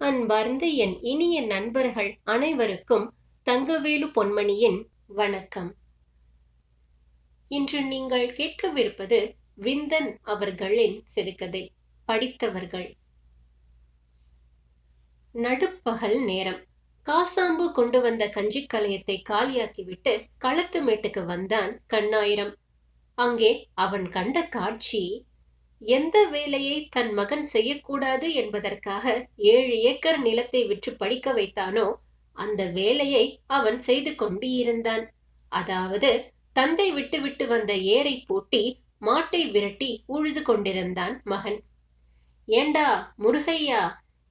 அன்பார்ந்த என் இனிய நண்பர்கள் அனைவருக்கும் தங்கவேலு பொன்மணியின் வணக்கம். இன்று நீங்கள் கேட்கவிருப்பது விந்தன் அவர்களின் சிறுகதை படித்தவர்கள். நடுப்பகல் நேரம். காசாம்பு கொண்டு வந்த கஞ்சி கலையத்தை காலியாக்கிவிட்டு களத்து மேட்டுக்கு வந்தான் கண்ணாயிரம். அங்கே அவன் கண்ட காட்சி எந்த வேலையை தன் மகன் செய்யக்கூடாது என்பதற்காக ஏழு ஏக்கர் நிலத்தை விற்று படிக்க வைத்தானோ அந்த வேலையை அவன் செய்து கொண்டு இருந்தான் அதாவது தந்தை விட்டு விட்டு வந்த ஏரை பூட்டி மாட்டை விரட்டி உழுது கொண்டிருந்தான் மகன். ஏண்டா முருகையா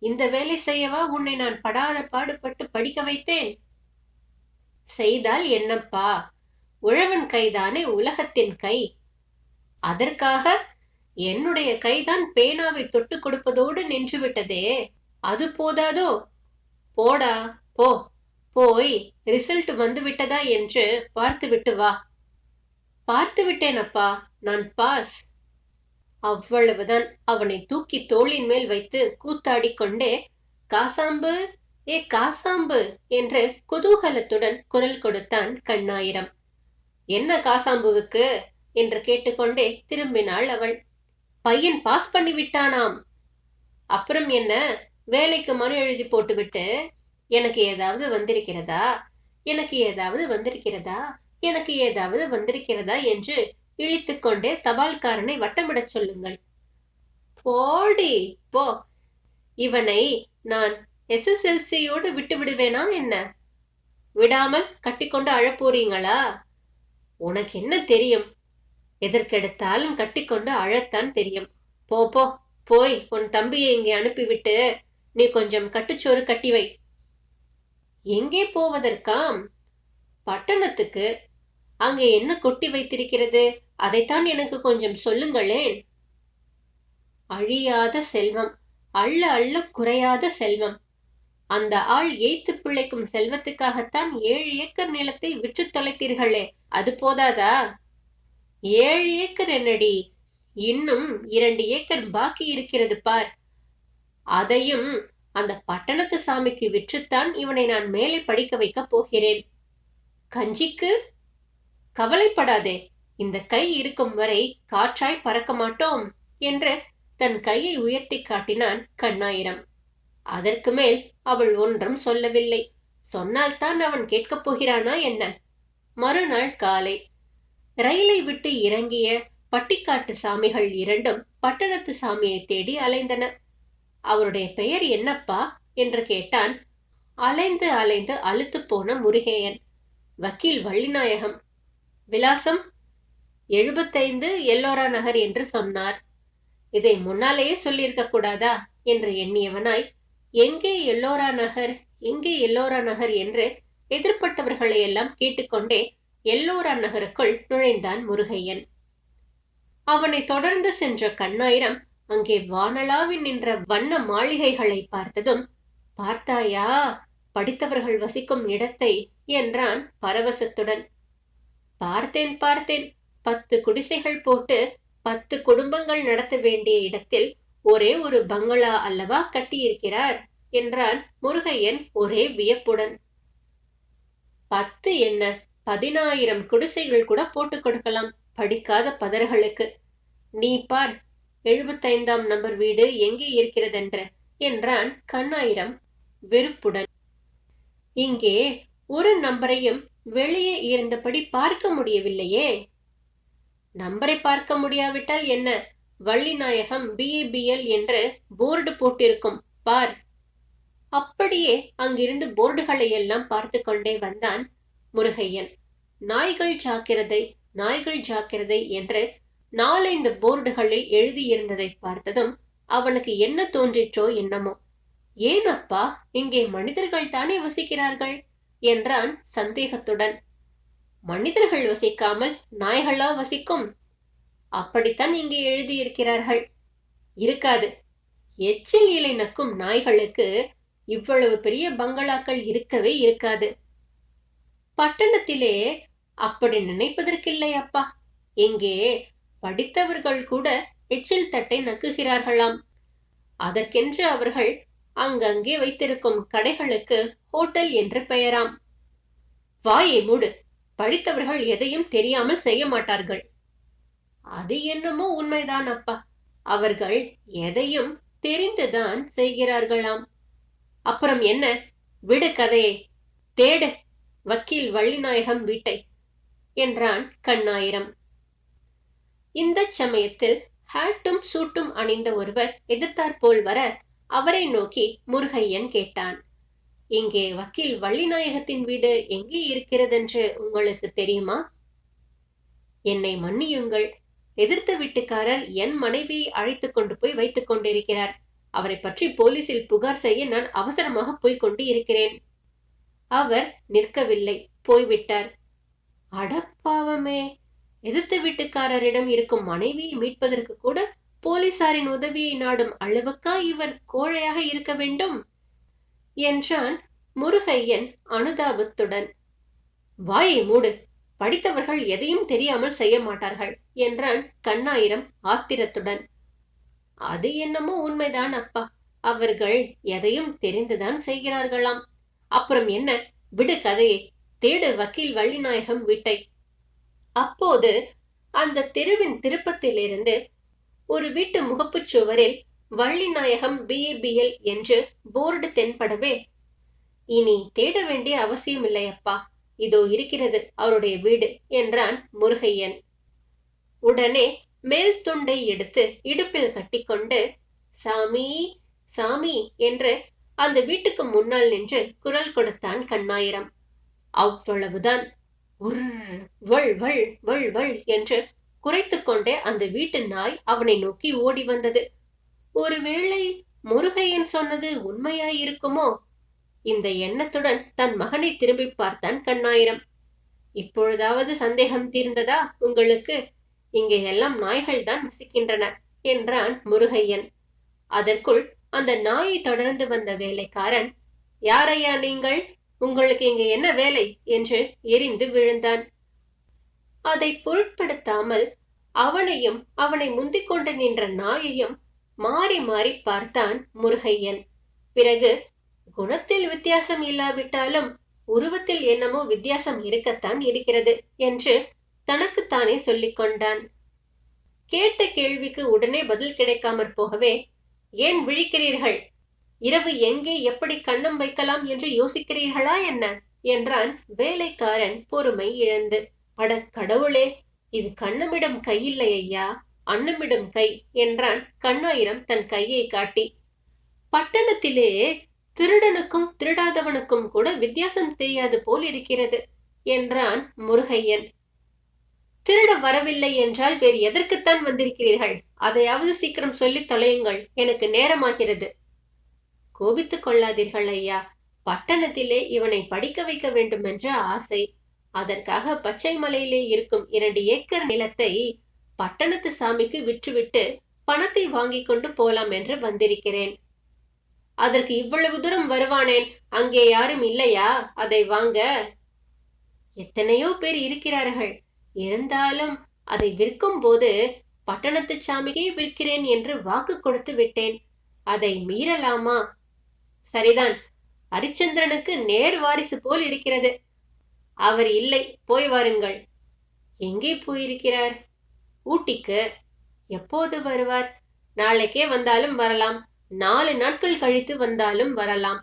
இந்த வேலை செய்யவா? உன்னை நான் படாத பாடுபட்டு படிக்க வைத்தேன். செய்தால் என்னப்பா? உழவன் கைதானே உலகத்தின் கை. அதற்காக என்னுடைய கைதான் பேனாவை தொட்டு கொடுப்பதோடு நின்று விட்டதே அது போதாதோ? போடா போ போய் ரிசல்ட் வந்து விட்டதா என்று பார்த்துவிட்டு வா. பார்த்து விட்டேன் அப்பா நான் பாஸ். அவ்வளவுதான். அவனை தூக்கி தோளின் மேல் வைத்து கூத்தாடி கொண்டே காசாம்பு ஏ காசாம்பு என்று குதூகலத்துடன் குரல் கொடுத்தான் கண்ணாயிரம். என்ன காசாம்புவுக்கு? என்று கேட்டுக்கொண்டே திரும்பினாள் அவள். பையன் பாஸ் பண்ணி விட்டானாம். அப்புறம் என்ன? வேலைக்கு மனு எழுதி போட்டுவிட்டு எனக்கு ஏதாவது வந்திருக்கிறதா? எனக்கு ஏதாவது வந்திருக்கிறதா? எனக்கு ஏதாவது வந்திருக்கிறதா? என்று இழித்துக்கொண்டே தபால்காரனை வட்டமிடச் சொல்லுங்கள். போடி போ. இவனை நான் எஸ்எஸ்எல்சியோடு விட்டு விடுவேனா என்ன? விடாமல் கட்டிக்கொண்டு அழப்போறீங்களா? உனக்கு என்ன தெரியும்? எதற்கெடுத்தாலும் கட்டிக்கொண்டு அழத்தான் தெரியும். போ போ போய் உன் தம்பியை இங்கே அனுப்பிவிட்டு நீ கொஞ்சம் கட்டுச்சோறு கட்டி வை எங்கே போவதற்காம்? பட்டணத்துக்கு. அங்கே என்ன கொட்டி வைத்திருக்கிறது? அதைத்தான் எனக்கு கொஞ்சம் சொல்லுங்களேன். அழியாத செல்வம் அள்ள அள்ள குறையாத செல்வம். அந்த ஆள் ஏய்த்து பிழைக்கும் செல்வத்துக்காகத்தான் ஏழு ஏக்கர் நிலத்தை விற்று தொலைத்தீர்களே அது போதாதா? ஏழு ஏக்கர் என்னடி? இன்னும் இரண்டு ஏக்கர் பாக்கி இருக்கிறது பார். அதையும் அந்த பட்டணத்து சாமிக்கு விற்றுத்தான் இவனை நான் மேலே படிக்க வைக்கப் போகிறேன். கஞ்சிக்கு? கவலைப்படாதே. இந்த கை இருக்கும் வரை காற்றாய் பறக்க மாட்டோம் என்று தன் கையை உயர்த்தி காட்டினான் கண்ணாயிரம். அதற்கு மேல் அவள் ஒன்றும் சொல்லவில்லை. சொன்னால்தான் அவன் கேட்கப் போகிறானா என்ன? மறுநாள் காலை ரயிலை விட்டு இறங்கிய பட்டிக்காட்டு சாமிகள் இரண்டும் பட்டணத்து சாமியை தேடி அலைந்தன. அவருடைய பெயர் என்னப்பா? என்று கேட்டான். அலைந்து அலைந்து அழுத்து போன முருகேயன். வக்கீல் வள்ளிநாயகம். விலாசம் எழுபத்தைந்து எல்லோரா நகர் என்று சொன்னார். இதை முன்னாலேயே சொல்லியிருக்க கூடாதா? என்று எண்ணியவனாய் எங்கே எல்லோரா நகர்? எங்கே எல்லோரா நகர்? என்று எதிர்பட்டவர்களை எல்லாம் கேட்டுக்கொண்டே எல்லோரா நகருக்குள் நுழைந்தான் முருகையன். அவனை தொடர்ந்து சென்ற கண்ணாயிரம் அங்கே வானளாவி நின்ற வண்ண மாளிகைகளை பார்த்ததும் பார்த்தாயா படித்தவர்கள் வசிக்கும் இடத்தை என்றான் பரவசத்துடன். பார்த்தேன் பார்த்தேன். பத்து குடிசைகள் போட்டு பத்து குடும்பங்கள் நடத்த வேண்டிய இடத்தில் ஒரே ஒரு பங்களா அல்லவா கட்டியிருக்கிறார் என்றான் முருகையன் ஒரே வியப்புடன். பத்து என்ன? பதினாயிரம் குடிசைகள் கூட போட்டு கொடுக்கலாம். படிக்காத பதர்களுக்கு. நீ பார் எழுபத்தைந்தாம் நம்பர் வீடு எங்கே இருக்கிறதென்ற என்றான் கண்ணாயிரம் வெறுப்புடன். இங்கே ஒரு நம்பரையும் வெளியே இருந்தபடி பார்க்க முடியவில்லையே. நம்பரை பார்க்க முடியாவிட்டால் என்ன? வள்ளிநாயகம் பிஏபிஎல் என்று போர்டு போட்டிருக்கும். பார். அப்படியே அங்கிருந்து போர்டுகளை எல்லாம் பார்த்து கொண்டே வந்தான் முருகையன் நாய்கள் ஜாக்கிரதை நாய்கள் ஜாக்கிரதை என்று நாலைந்து போர்டுகளில் எழுதியிருந்ததை பார்த்ததும் அவனுக்கு என்ன தோன்றிற்றோ என்னமோ. ஏன் அப்பா இங்கே மனிதர்கள் தானே வசிக்கிறார்கள்? என்றான் சந்தேகத்துடன். மனிதர்கள் வசிக்காமல் நாய்களா வசிக்கும்? அப்படித்தான் இங்கே எழுதியிருக்கிறார்கள். இருக்காது. எச்சில் இலை நக்கும் நாய்களுக்கு இவ்வளவு பெரிய பங்களாக்கள் இருக்கவே இருக்காது. பட்டணத்திலே அப்படி நினைப்பதற்கில்லை அப்பா. இங்கே படித்தவர்கள் கூட எச்சில் தட்டை நக்குகிறார்களாம். அதற்கென்று அவர்கள் அங்கங்கே வைத்திருக்கும் கடைகளுக்கு ஹோட்டல் என்று பெயராம். வாயை மூடு. படித்தவர்கள் எதையும் தெரியாமல் செய்ய மாட்டார்கள். அது என்னமோ உண்மைதான் அப்பா. அவர்கள் எதையும் தெரிந்துதான் செய்கிறார்களாம். அப்புறம் என்ன? விடு கதையை. தேடு. வக்கீல் வள்ளிநாயகம் வீட்டை என்றான் கண்ணாயிரம். இந்த சமயத்தில் ஹேட்டும் சூட்டும் அணிந்த ஒருவர் எதிர்த்தாற்போல் வர அவரை நோக்கி முருகையன் கேட்டான். இங்கே வக்கீல் வள்ளிநாயகத்தின் வீடு எங்கே இருக்கிறதென்று உங்களுக்கு தெரியுமா? என்னை மன்னியுங்கள். எதிர்த்த வீட்டுக்காரர் என் மனைவியை அழைத்துக் கொண்டு போய் வைத்துக் கொண்டிருக்கிறார். அவரை பற்றி போலீசில் புகார் செய்ய நான் அவசரமாக போய்க் கொண்டு இருக்கிறேன் அவர் நிற்கவில்லை. போய்விட்டார். அடப்பாவமே எதிர்த்து வீட்டுக்காரரிடம் இருக்கும் மனைவியை மீட்பதற்கு கூட போலீசாரின் உதவியை நாடும் அளவுக்கா இவர் கோழையாக இருக்க வேண்டும்? என்றான் முருகையன் அனுதாபத்துடன். வாயை மூடு. படித்தவர்கள் எதையும் தெரியாமல் செய்ய மாட்டார்கள் என்றான் கண்ணாயிரம் ஆத்திரத்துடன். அது என்னமோ உண்மைதான் அப்பா. அவர்கள் எதையும் தெரிந்துதான் செய்கிறார்களாம். அப்புறம் என்ன? விடு கதையை. தேடு வக்கீல் வள்ளிநாயகம் வீட்டை. அப்போது அந்த தெருவின் திருப்பத்திலிருந்து ஒரு வீட்டு முகப்புச் சுவரில் வள்ளிநாயகம் பிஏபிஎல் என்று போர்டு தென்படவே இனி தேட வேண்டிய அவசியமில்லை அப்பா இதோ இருக்கிறது அவருடைய வீடு என்றான் முருகையன். உடனே மேல் துண்டை எடுத்து இடுப்பில் கட்டிக்கொண்டு சாமி சாமி என்று அந்த வீட்டுக்கு முன்னால் நின்று குரல் கொடுத்தான் கண்ணாயிரம். அவ்வளவுதான். வள் வள் வள் வள் என்று குறைத்துக் கொண்டே அந்த வீட்டு நாய் அவனை நோக்கி ஓடி வந்தது. ஒருவேளை முருகையன் சொன்னது உண்மையாயிருக்குமோ? இந்த எண்ணத்துடன் தன் மகனை திரும்பி பார்த்தான் கண்ணாயிரம். இப்பொழுதாவது சந்தேகம் தீர்ந்ததா உங்களுக்கு? இங்கே எல்லாம் நாய்கள் தான் வசிக்கின்றன என்றான் முருகையன். அதற்குள் அந்த நாயை தொடர்ந்து வந்த வேலைக்காரன் யாரையா நீங்கள்? உங்களுக்கு இங்க என்ன வேலை? என்று எரிந்து விழுந்தான். அதை பொருட்படுத்தாமல் அவனையும் அவனை முந்திக் கொண்டு நின்ற நாயையும் மாறி மாறி பார்த்தான் முருகையன். பிறகு குணத்தில் வித்தியாசம் இல்லாவிட்டாலும் உருவத்தில் என்னமோ வித்தியாசம் இருக்கத்தான் இருக்கிறது என்று தனக்குத்தானே சொல்லிக் கொண்டான். கேட்ட கேள்விக்கு உடனே பதில் கிடைக்காமற் போகவே ஏன் விழிக்கிறீர்கள்? இரவு எங்கே எப்படி கண்ணம் வைக்கலாம் என்று யோசிக்கிறீர்களா என்ன? என்றான் வேலைக்காரன் பொறுமை இழந்து. அட கடவுளே இது கண்ணமிடம் கையில்லை ஐயா. அண்ணமிடம் கை என்றான் கண்ணாயிரம் தன் கையை காட்டி. பட்டணத்திலே திருடனுக்கும் திருடாதவனுக்கும் கூட வித்தியாசம் தெரியாது போல் இருக்கிறது என்றான் முருகையன். திருட வரவில்லை என்றால் வேறு எதற்குத்தான் வந்திருக்கிறீர்கள்? அதையாவது சீக்கிரம் சொல்லி தொலையுங்கள். எனக்கு நேரமாகிறது. கோபித்துக் கொள்ளாதீர்கள் ஐயா. பட்டணத்திலே இவனை படிக்க வைக்க வேண்டும் என்ற ஆசை. அதற்காக பச்சை மலையிலே இருக்கும் இரண்டு ஏக்கர் நிலத்தை பட்டணத்து சாமிக்கு விற்றுவிட்டு பணத்தை வாங்கி கொண்டு போலாம் என்று வந்திருக்கிறேன். அதற்கு இவ்வளவு தூரம் வருவானேன். அங்கே யாரும் இல்லையா? அதை வாங்க. எத்தனையோ பேர் இருக்கிறார்கள். இருந்தாலும் அதை விற்கும் போது பட்டணத்து சாமியை விற்கிறேன் என்று வாக்கு கொடுத்து விட்டேன். அதை மீறலாமா? சரிதான். ஹரிச்சந்திரனுக்கு நேர் வாரிசு போல் இருக்கிறது. அவர் இல்லை போய் வாருங்கள். எங்கே போயிருக்கிறார்? ஊட்டிக்கு. எப்போது வருவார்? நாளைக்கே வந்தாலும் வரலாம். நாலு நாட்கள் கழித்து வந்தாலும் வரலாம்.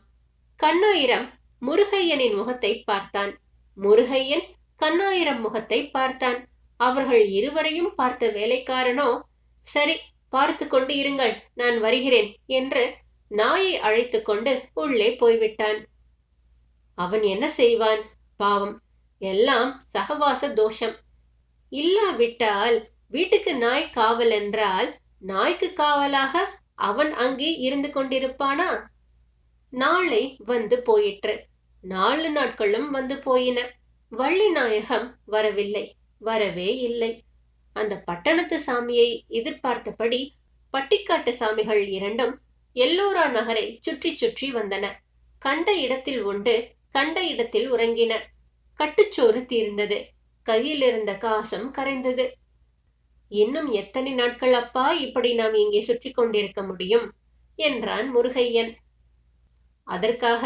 கண்ணாயிரம் முருகையனின் முகத்தை பார்த்தான். முருகையன் கண்ணாயிரம் முகத்தை பார்த்தான். அவர்கள் இருவரையும் பார்த்த வேலைக்காரனோ சரி பார்த்து கொண்டு இருங்கள் நான் வருகிறேன் என்று நாயை அழைத்து கொண்டு உள்ளே போய்விட்டான். அவன் என்ன செய்வான்? பாவம் எல்லாம் சகவாச தோஷம். இல்லாவிட்டால் வீட்டுக்கு நாய் காவல் என்றால் நாய்க்கு காவலாக அவன் அங்கே இருந்து கொண்டிருப்பானா? நாளை வந்து போயிற்று. நாலு நாட்களும் வந்து போயின. வள்ளிநாயகம் வரவில்லை வரவே இல்லை. அந்த பட்டணத்து சாமியை எதிர்பார்த்தபடி பட்டிக்காட்டு சாமிகள் இரண்டும் எல்லோரா நகரை சுற்றி சுற்றி வந்தன. கண்ட இடத்தில் உண்டு கண்ட இடத்தில் உறங்கின. கட்டுச்சோறு தீர்ந்தது கையில் இருந்த காசும் கரைந்தது. இன்னும் எத்தனை நாட்கள் அப்பா இப்படி நாம் இங்கே சுற்றி கொண்டிருக்க முடியும்? என்றான் முருகையன். அதற்காக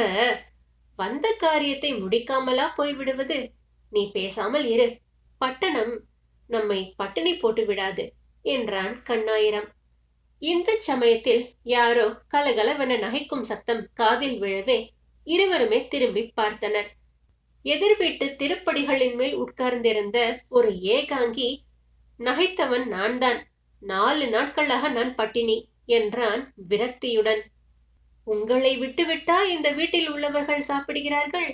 வந்த காரியத்தை முடிக்காமலா போய்விடுவது? நீ பேசாமல் இரு. பட்டணம் நம்மை பட்டினி போட்டு விடாது என்றான் கண்ணாயிரம். இந்த சமயத்தில் யாரோ கலகலவென நகைக்கும் சத்தம் காதில் விழவே இருவருமே திரும்பி பார்த்தனர். எதிர் வீட்டு திருப்படிகளின் மேல் உட்கார்ந்திருந்த ஒரு ஏகாங்கி நகைத்தவன் நான் தான் நாலு நாட்களாக நான் பட்டினி என்றான் விரக்தியுடன். உங்களை விட்டுவிட்டா இந்த வீட்டில் உள்ளவர்கள் சாப்பிடுகிறார்கள்?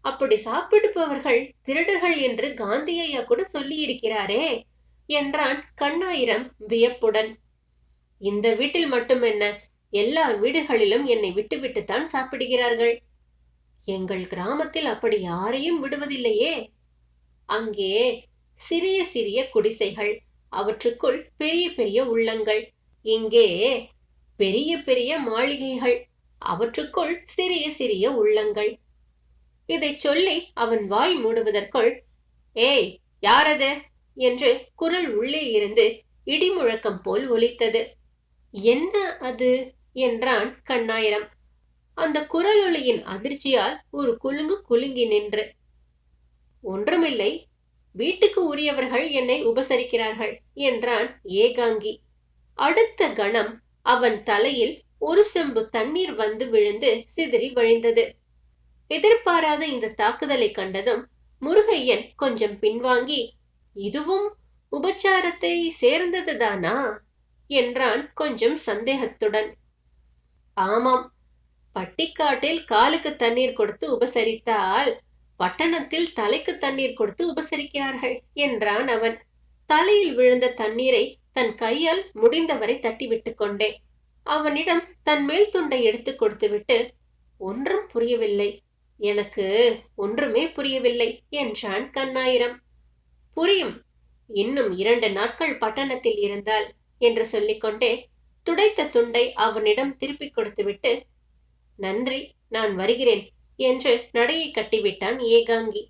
அப்படி சாப்பிடுபவர்கள் திருடர்கள் என்று காந்தி ஐயா கூட சொல்லியிருக்கிறாரே என்றான் கண்ணாயிரம் வியப்புடன். இந்த வீட்டில் மட்டும் என்ன எல்லா வீடுகளிலும் என்னை விட்டுவிட்டுத்தான் சாப்பிடுகிறார்கள். எங்கள் கிராமத்தில் அப்படி யாரையும் விடுவதில்லையே. அங்கே சிறிய சிறிய குடிசைகள் அவற்றுக்குள் பெரிய பெரிய உள்ளங்கள் இங்கே பெரிய பெரிய மாளிகைகள் அவற்றுக்குள் சிறிய சிறிய உள்ளங்கள். இதைச் சொல்லி அவன் வாய் மூடுவதற்குள் ஏய் யாரது? என்று குரல் உள்ளே இருந்து இடிமுழக்கம் போல் ஒலித்தது. என்ன அது? என்றான் கண்ணாயிரம். அந்த குரல் ஒளியின் அதிர்ச்சியால் ஒரு குலுங்கு குலுங்கி நின்று. ஒன்றுமில்லை வீட்டுக்கு உரியவர்கள் என்னை உபசரிக்கிறார்கள் என்றான் ஏகாங்கி. அடுத்த கணம் அவன் தலையில் ஒரு செம்பு தண்ணீர் வந்து விழுந்து சிதறி வழிந்தது. எதிர்பாராத இந்த தாக்குதலை கண்டதும் முருகையன் கொஞ்சம் பின்வாங்கி இதுவும் உபச்சாரத்தை சேர்ந்ததுதானா? என்றான் கொஞ்சம் சந்தேகத்துடன். ஆமாம் பட்டிக்காட்டில் காலுக்கு தண்ணீர் கொடுத்து உபசரித்தால் பட்டணத்தில் தலைக்கு தண்ணீர் கொடுத்து உபசரிக்கிறார்கள் என்றான் அவன். தலையில் விழுந்த தண்ணீரை தன் கையால் முடிந்தவரை தட்டிவிட்டு கொண்டே அவனிடம் தன் மேல் துண்டை எடுத்து கொடுத்துவிட்டு ஒன்றும் புரியவில்லை. எனக்கு ஒன்றுமே புரியவில்லை என்றான் கண்ணாயிரம். புரியும். இன்னும் இரண்டு நாட்கள் பட்டணத்தில் இருந்தால் என்று சொல்லிக்கொண்டே துடைத்த துண்டை அவனிடம் திருப்பிக் கொடுத்துவிட்டு நன்றி நான் வருகிறேன் என்று நடையை கட்டிவிட்டான் ஏகாங்கி.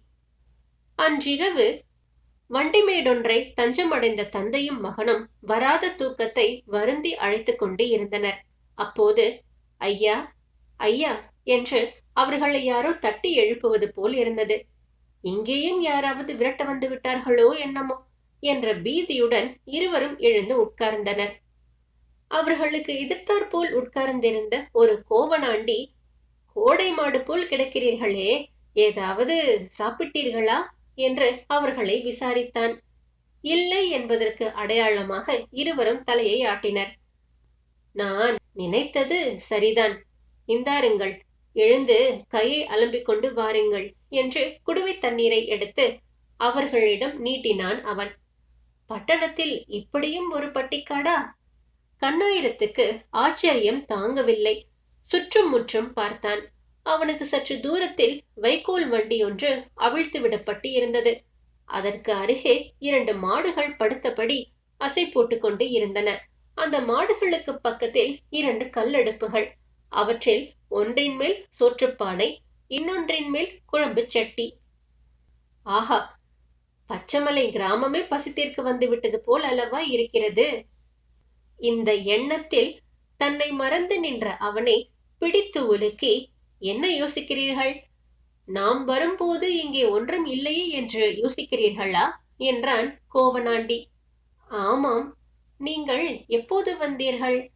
அன்றிரவு வண்டிமேடொன்றை தஞ்சமடைந்த தந்தையும் மகனும் வராத தூக்கத்தை வருந்தி அழைத்துக் கொண்டு இருந்தனர். அப்போது ஐயா ஐயா என்று அவர்களை யாரோ தட்டி எழுப்புவது போல் இருந்தது. இங்கேயும் யாராவது விரட்ட வந்து விட்டார்களோ என்னமோ என்ற பீதியுடன் இருவரும் எழுந்து உட்கார்ந்தனர். அவர்களுக்கு எதிர்த்தாற்போல் உட்கார்ந்திருந்த ஒரு கோவனாண்டி கோடை மாடு போல் கிடக்கிறீர்களே ஏதாவது சாப்பிட்டீர்களா? என்று அவர்களை விசாரித்தான். இல்லை என்பதற்கு அடையாளமாக இருவரும் தலையை ஆட்டினர். நான் நினைத்தது சரிதான். இந்தாருங்கள் எழுந்து கையை அலம்பிக் கொண்டு வாருங்கள் என்று குடுவை தண்ணீரை எடுத்து அவர்களிடம் நீட்டினான் அவன். பட்டணத்தில் இப்படியும் ஒரு பட்டிக்காடா? கண்ணாயிரத்துக்கு ஆச்சரியம் தாங்கவில்லை சுற்றும் முற்றும் பார்த்தான். அவனுக்கு சற்று தூரத்தில் வைக்கோல் வண்டி ஒன்று அவிழ்த்து விடப்பட்டு இருந்தது அதற்கு அருகே இரண்டு மாடுகள் படுத்தபடி அசை போட்டுக்கொண்டு இருந்தன. அந்த மாடுகளுக்கு பக்கத்தில் இரண்டு கல்லடுப்புகள் அவற்றில் ஒன்றின் மேல் சோற்றுப்பானை இன்னொன்றின் மேல் குழம்பு சட்டி. ஆஹா பச்சைமலை கிராமமே பசித்திற்கு வந்துவிட்டது போல் அல்லவா இருக்கிறது? இந்த எண்ணத்தில் தன்னை மறந்து நின்ற அவனை பிடித்து உலுக்கி என்ன யோசிக்கிறீர்கள்? நாம் வரும்போது இங்கே ஒன்றும் இல்லையே என்று யோசிக்கிறீர்களா? என்றான் கோவனாண்டி. ஆமாம். நீங்கள் எப்போது வந்தீர்கள்?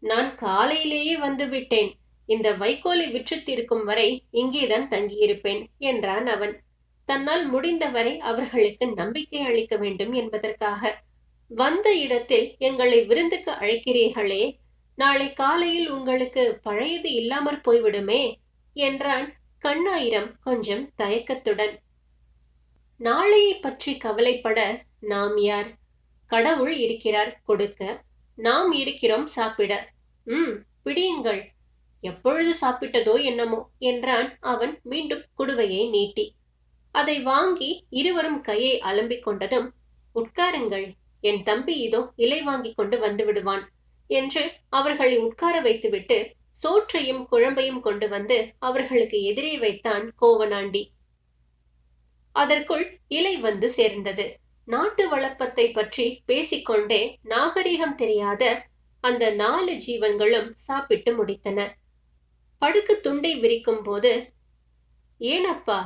நான் காலையிலேயே வந்து விட்டேன் இந்த வைக்கோலை விற்றுத்திருக்கும் வரை இங்கேதான் தங்கியிருப்பேன் என்றான் அவன். தன்னால் முடிந்தவரை அவர்களுக்கு நம்பிக்கை அளிக்க வேண்டும் என்பதற்காக. வந்த இடத்தில் எங்களை விருந்துக்கு அழைக்கிறீர்களே நாளை காலையில் உங்களுக்கு பழையது இல்லாமற் போய்விடுமே என்றான் கண்ணாயிரம் கொஞ்சம் தயக்கத்துடன். நாளையை பற்றி கவலைப்பட நாம் யார்? கடவுள் இருக்கிறார் கொடுக்க நாம் இருக்கிறோம் சாப்பிட. ம் பிடியுங்கள் எப்பொழுது சாப்பிட்டதோ என்னமோ என்றான் அவன் மீண்டும் குடுவையை நீட்டி. அதை வாங்கி இருவரும் கையை அலம்பிக் கொண்டதும் உட்காருங்கள் என் தம்பி இதோ இலை வாங்கி கொண்டு வந்து விடுவான். என்று அவர்களை உட்கார வைத்துவிட்டு சோற்றையும் குழம்பையும் கொண்டு வந்து அவர்களுக்கு எதிரே வைத்தான் கோவனாண்டி. அதற்குள் இலை வந்து சேர்ந்தது. நாட்டு வளப்பத்தை பற்றி பேசிக்கொண்டே நாகரிகம் தெரியாத அந்த நாலு ஜீவன்களும் சாப்பிட்டு முடித்தன. படுக்கு துண்டை விரிக்கும் போது ஏனப்பா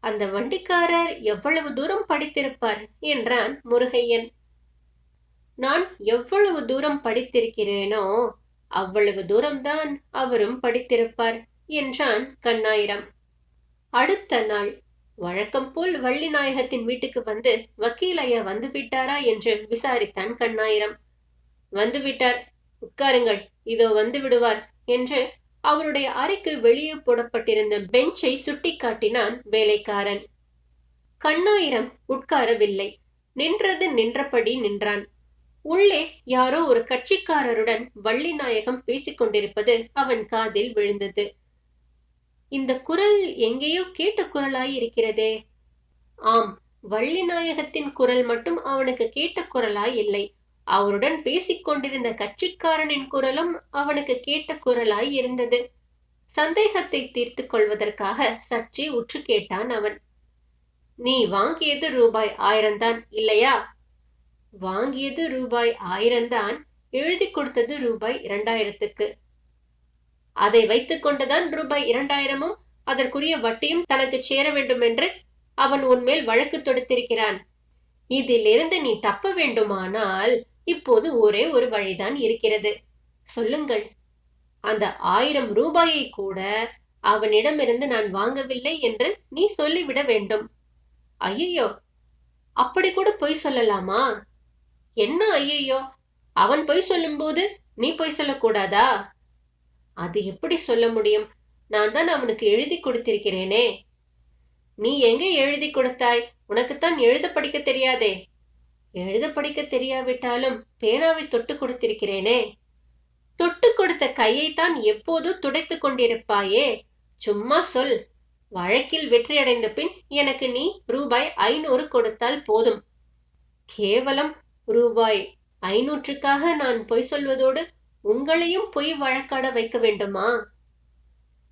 அந்த வண்டிக்காரர் எவ்வளவு தூரம் படித்திருப்பார்? என்றான் முருகையன். நான் எவ்வளவு தூரம் படித்திருக்கிறேனோ அவ்வளவு தூரம்தான் அவரும் படித்திருப்பார் என்றான் கண்ணாயிரம். அடுத்த நாள் வழக்கம் போல் வள்ளிநாயகத்தின் வீட்டுக்கு வந்து வக்கீல் ஐயா வந்து விட்டாரா என்று விசாரித்தான் கண்ணாயிரம். வந்து விட்டார். உட்காருங்கள் இதோ வந்து விடுவார் என்று அவருடைய அறைக்கு வெளியே போடப்பட்டிருந்த பெஞ்சை சுட்டிக்காட்டினான் வேலைக்காரன். கண்ணாயிரம் உட்காரவில்லை. நின்றது நின்றபடி நின்றான். உள்ளே யாரோ ஒரு கட்சிக்காரருடன் வள்ளிநாயகம் பேசிக் கொண்டிருப்பது அவன் காதில் விழுந்தது. இந்த குரல் எங்கேயோ கேட்ட குரலாய் இருக்கிறதே. ஆம் வள்ளிநாயகத்தின் குரல் மட்டும் அவனுக்கு கேட்ட குரலாய் இல்லை. அவருடன் பேசிக் கொண்டிருந்த கட்சிக்காரனின் குரலும் அவனுக்கு கேட்ட குரலாய் இருந்தது. சந்தேகத்தை தீர்த்து கொள்வதற்காக சற்றே உற்று கேட்டான் அவன். நீ வாங்கியது ரூபாய் ஆயிரம்தான் இல்லையா? வாங்கியது ரூபாய் ஆயிரம்தான் எழுதி கொடுத்தது ரூபாய் இரண்டாயிரத்துக்கு. அதை வைத்துக் கொண்டுதான் ரூபாய் இரண்டாயிரமும் அதற்குரிய வட்டியும் தனக்கு சேர வேண்டும் என்று அவன் உன்மேல் வழக்கு தொடுத்திருக்கிறான். இதிலிருந்து நீ தப்ப வேண்டுமானால் இப்போது ஒரே ஒரு வழிதான் இருக்கிறது. சொல்லுங்கள். அந்த ஆயிரம் ரூபாயை கூட அவனிடமிருந்து நான் வாங்கவில்லை என்று நீ சொல்லிவிட வேண்டும். ஐயோ அப்படி கூட பொய் சொல்லலாமா? என்ன ஐயையோ? அவன் பொய் சொல்லும்போது நீ பொய் சொல்லக்கூடாதா? அது எப்படி சொல்ல முடியும்? நான் தான் அவனுக்கு எழுதி கொடுத்திருக்கிறேனே. நீ எங்கே எழுதி கொடுத்தாய்? உனக்குத்தான் எழுத படிக்க தெரியாதே. எழுத படிக்க தெரியாவிட்டாலும் பேனாவை தொட்டு கொடுத்திருக்கிறேனே. தொட்டு கொடுத்த கையைத்தான் எப்போதும் துடைத்து கொண்டிருப்பாயே. சும்மா சொல். வழக்கில் வெற்றியடைந்த பின் எனக்கு நீ ரூபாய் ஐநூறு கொடுத்தால் போதும். கேவலம். ரூபாய் ஐநூற்றுக்காக நான் பொய் சொல்வதோடு உங்களையும் பொய் வழக்காட வைக்க வேண்டுமா?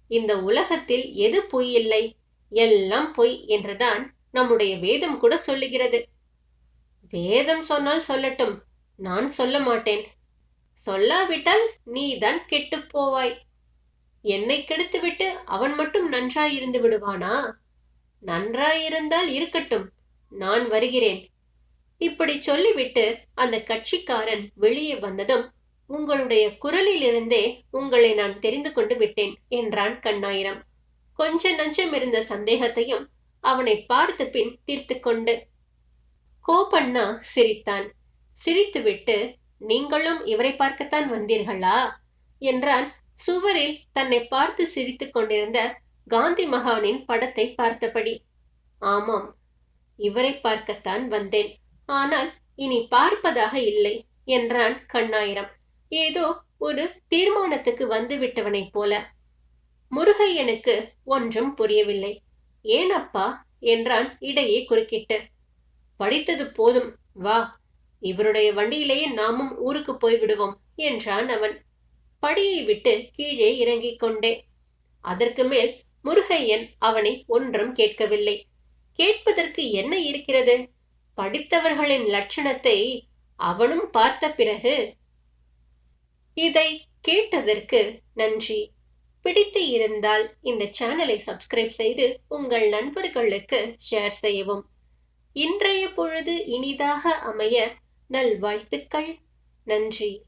இந்த உலகத்தில் எது பொய் இல்லை? எல்லாம் பொய் என்றுதான் நம்முடைய வேதம் கூட சொல்லுகிறது. வேதம் சொன்னால் சொல்லட்டும். நான் சொல்ல மாட்டேன். சொல்லாவிட்டால் நீதான் கெட்டுப் போவாய். என்னை கெடுத்துவிட்டு அவன் மட்டும் நன்றாயிருந்து விடுவானா? நன்றாயிருந்தால் இருக்கட்டும். நான் வருகிறேன். இப்படி சொல்லிவிட்டு அந்த கட்சிக்காரன் வெளியே வந்ததும் உங்களுடைய குரலிலிருந்தே உங்களை நான் தெரிந்து கொண்டு விட்டேன் என்றான் கண்ணாயிரம். கொஞ்ச நஞ்சம் இருந்த சந்தேகத்தையும் அவனை பார்த்த பின் தீர்த்து கொண்டு கோபண்ணா சிரித்தான். சிரித்துவிட்டு நீங்களும் இவரை பார்க்கத்தான் வந்தீர்களா? என்றான். சுவரில் தன்னை பார்த்து சிரித்துக் கொண்டிருந்த காந்தி மகானின் படத்தை பார்த்தபடி ஆமாம் இவரை பார்க்கத்தான் வந்தேன். ஆனால் இனி பார்ப்பதாக இல்லை என்றான் கண்ணாயிரம். ஏதோ ஒரு தீர்மானத்துக்கு வந்து விட்டவனைப் போல. முருகையனுக்கு ஒன்றும் புரியவில்லை. ஏனப்பா என்றான் இடையே குறுக்கிட்டு. படித்தது போதும். வா இவருடைய வண்டியிலேயே நாமும் ஊருக்கு போய் விடுவோம் என்றான் அவன். படியை விட்டு கீழே இறங்கிக் கொண்டே. அதற்கு மேல் முருகையன் அவனை ஒன்றும் கேட்கவில்லை. கேட்பதற்கு என்ன இருக்கிறது? படித்தவர்களின் லட்சணத்தை அவனும் பார்த்த பிறகு இதை கேட்டதற்கு நன்றி. பிடித்து இருந்தால் இந்த சேனலை சப்ஸ்கிரைப் செய்து உங்கள் நண்பர்களுக்கு ஷேர் செய்யவும். இன்றைய பொழுது இனிதாக அமைய நல்வாழ்த்துக்கள். நன்றி.